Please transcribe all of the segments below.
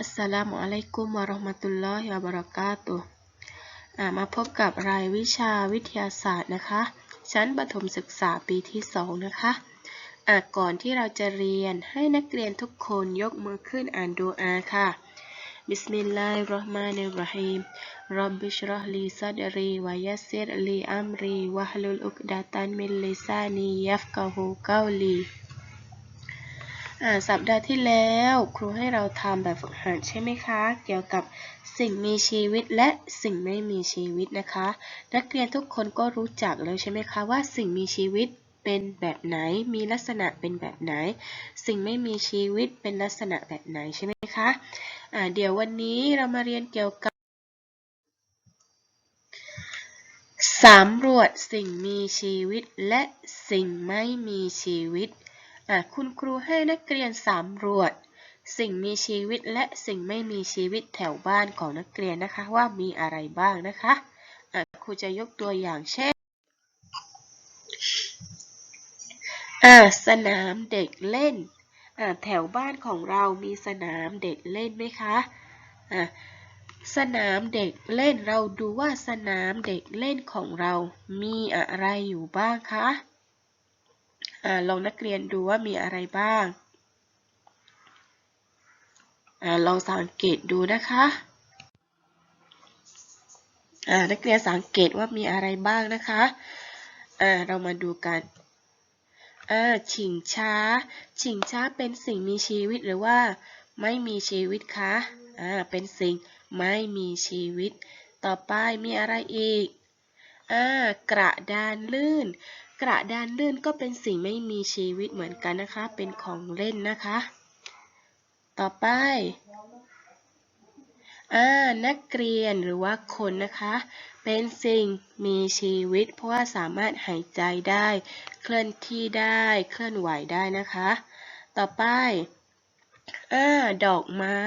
อัสสลามุอะลัยกุมวะเราะห์มะตุลลอฮิวะบะเราะกาตุมาพบกับรายวิชาวิทยาศาสตร์นะคะ ชั้นประถมศึกษาปีที่ 2 นะคะอาก่อนที่เราจะเรียนให้นักเรียนทุกคนยกมือขึ้นอ่านดูอาค่ะ บิสมิลลาฮิรเราะห์มานิรเราะฮีมรับบิชราะห์ลีซัดรีวะยัสซิรลีอัมรีวะฮลุลอุกดะตันมินลิซานียัฟกะฮูกาลี สัปดาห์ที่แล้วครูให้เราทำแบบฝึกหัดใช่ไหมคะ เกี่ยวกับสิ่งมีชีวิตและสิ่งไม่มีชีวิตนะคะ นักเรียนทุกคนก็รู้จักแล้วใช่ไหมคะว่าสิ่งมีชีวิตเป็นแบบไหน มีลักษณะเป็นแบบไหน สิ่งไม่มีชีวิตเป็นลักษณะแบบไหนใช่ไหมคะอ่าเดี๋ยววันนี้เรามาเรียนเกี่ยวกับสำรวจสิ่งมีชีวิตและสิ่งไม่มีชีวิต คุณครูให้นักเรียนสำรวจ สิ่งมีชีวิตและสิ่งไม่มีชีวิตแถวบ้านของนักเรียนนะคะว่ามีอะไรบ้างนะคะะครูจะยกตัวอย่างเช่นสนามเด็กเล่น แถวบ้านของเรามีสนามเด็กเล่นไหมคะะสนามเด็กเล่นเราดูว่าสนามเด็กเล่นของเรามีอะไรอยู่บ้างคะ ลองนักเรียนดูว่ามีอะไรบ้างอลองสังเกตดูนะคะนักเรียนสังเกตว่ามีอะไรบ้างนะคะเรามาดูกันอ่าชิงช้าชิงช้าเป็นสิ่งมีชีวิตหรือว่าไม่มีชีวิตคะเป็นสิ่งไม่มีชีวิต ต่อไปมีอะไรอีกอกระดานลื่น กระดานลื่นก็เป็นสิ่งไม่มีชีวิตเหมือนกันนะคะ เป็นของเล่นนะคะ ต่อไปอ่านักเรียนหรือว่าคนนะคะ เป็นสิ่งมีชีวิต เพราะว่าสามารถหายใจได้ เคลื่อนที่ได้ เคลื่อนไหวได้นะคะ ต่อไปอ่าดอกไม้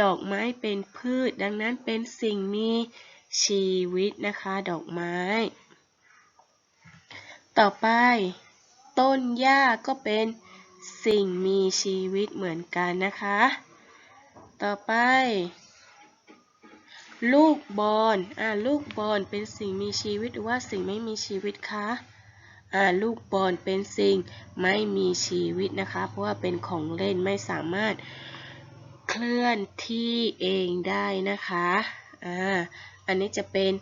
ดอกไม้เป็นพืช ดังนั้นเป็นสิ่งมีชีวิตนะคะ ดอกไม้ ต่อไป ต้นหญ้าก็เป็นสิ่งมีชีวิตเหมือนกันนะคะ ต่อไป ลูกบอลอ่าลูกบอลเป็นสิ่งมีชีวิตหรือว่าสิ่งไม่มีชีวิตคะอ่าลูกบอลเป็นสิ่งไม่มีชีวิตนะคะ เพราะว่าเป็นของเล่นไม่สามารถเคลื่อนที่เองได้นะคะอ่าอันนี้จะเป็น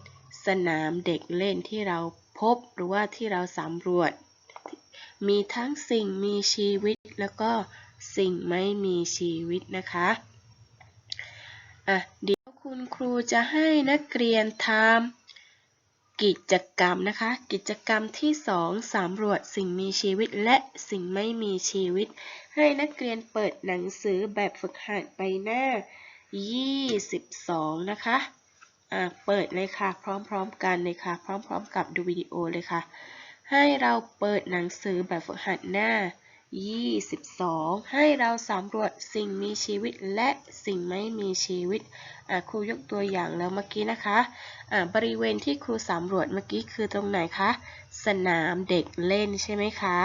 สนามเด็กเล่นที่เรา พบหรือว่าที่เราสำรวจ มีทั้งสิ่งมีชีวิตแล้วก็สิ่งไม่มีชีวิตนะคะอะเดี๋ยวคุณครูจะให้นักเรียนทำกิจกรรมนะคะ กิจกรรมที่สองสำรวจสิ่งมีชีวิตและสิ่งไม่มีชีวิต ให้นักเรียนเปิดหนังสือแบบฝึกหัดไปหน้า 22 นะคะอะ เปิดเลยค่ะ พร้อมๆกันเลยค่ะ พร้อมๆ กับดูวิดีโอเลยค่ะ ให้เราเปิดหนังสือแบบฝึกหัดหน้า 22 ให้เราสำรวจสิ่งมีชีวิตและสิ่งไม่มีชีวิตครูยกตัวอย่างแล้วเมื่อกี้นะคะะบริเวณที่ครูสำรวจเมื่อกี้คือตรงไหนคะ สนามเด็กเล่นใช่ไหมคะ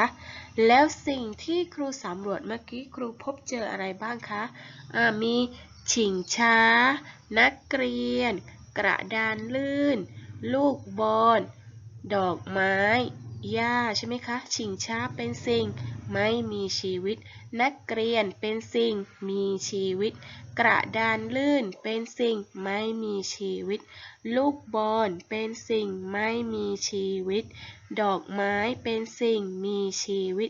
แล้วสิ่งที่ครูสำรวจเมื่อกี้ครูพบเจออะไรบ้างคะะมีชิงช้า นักเรียน กระดานลื่น ลูกบอล ดอกไม้ หญ้าใช่ไหมคะ ชิงช้าเป็นสิ่ง ไม่มีชีวิต นักเรียนเป็นสิ่ง มีชีวิต กระดานลื่นเป็นสิ่ง ไม่มีชีวิต ลูกบอลเป็นสิ่ง ไม่มีชีวิต ดอกไม้เป็นสิ่ง มีชีวิต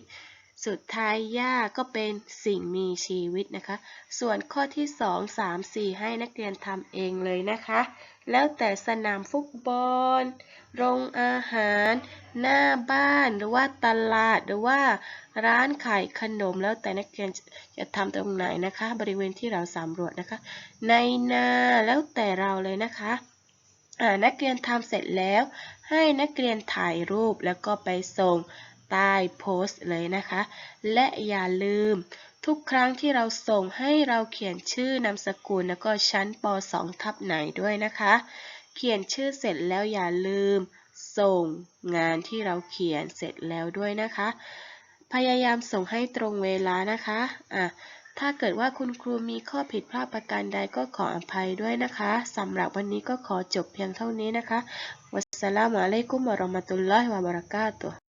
สุดท้ายหญ้าก็เป็นสิ่งมีชีวิตนะคะ ส่วนข้อที่ 2 3 4 ให้นักเรียนทำเองเลยนะคะ แล้วแต่สนามฟุตบอล โรงอาหาร หน้าบ้าน หรือว่าตลาด หรือว่าร้านขายขนม แล้วแต่นักเรียนจะทำตรงไหนนะคะ บริเวณที่เราสำรวจนะคะ ในนา แล้วแต่เราเลยนะคะนักเรียนทำเสร็จแล้ว ให้นักเรียนถ่ายรูปแล้วก็ไปส่ง ใต้โพสต์เลยนะคะ และอย่าลืมทุกครั้งที่เราส่งให้เราเขียนชื่อนามสกุลแล้วก็ชั้นป .2 ทับไหนด้วยนะคะ เขียนชื่อเสร็จแล้วอย่าลืม ส่งงานที่เราเขียนเสร็จแล้วด้วยนะคะ พยายามส่งให้ตรงเวลานะคะอะถ้าเกิดว่าคุณครูมีข้อผิดพลาดประการใดก็ขออภัยด้วยนะคะสำหรับวันนี้ก็ขอจบเพียงเท่านี้นะคะ วัสสลามุอะลัยกุมวะราะมะตุลลอฮิวะบะเราะกาตุ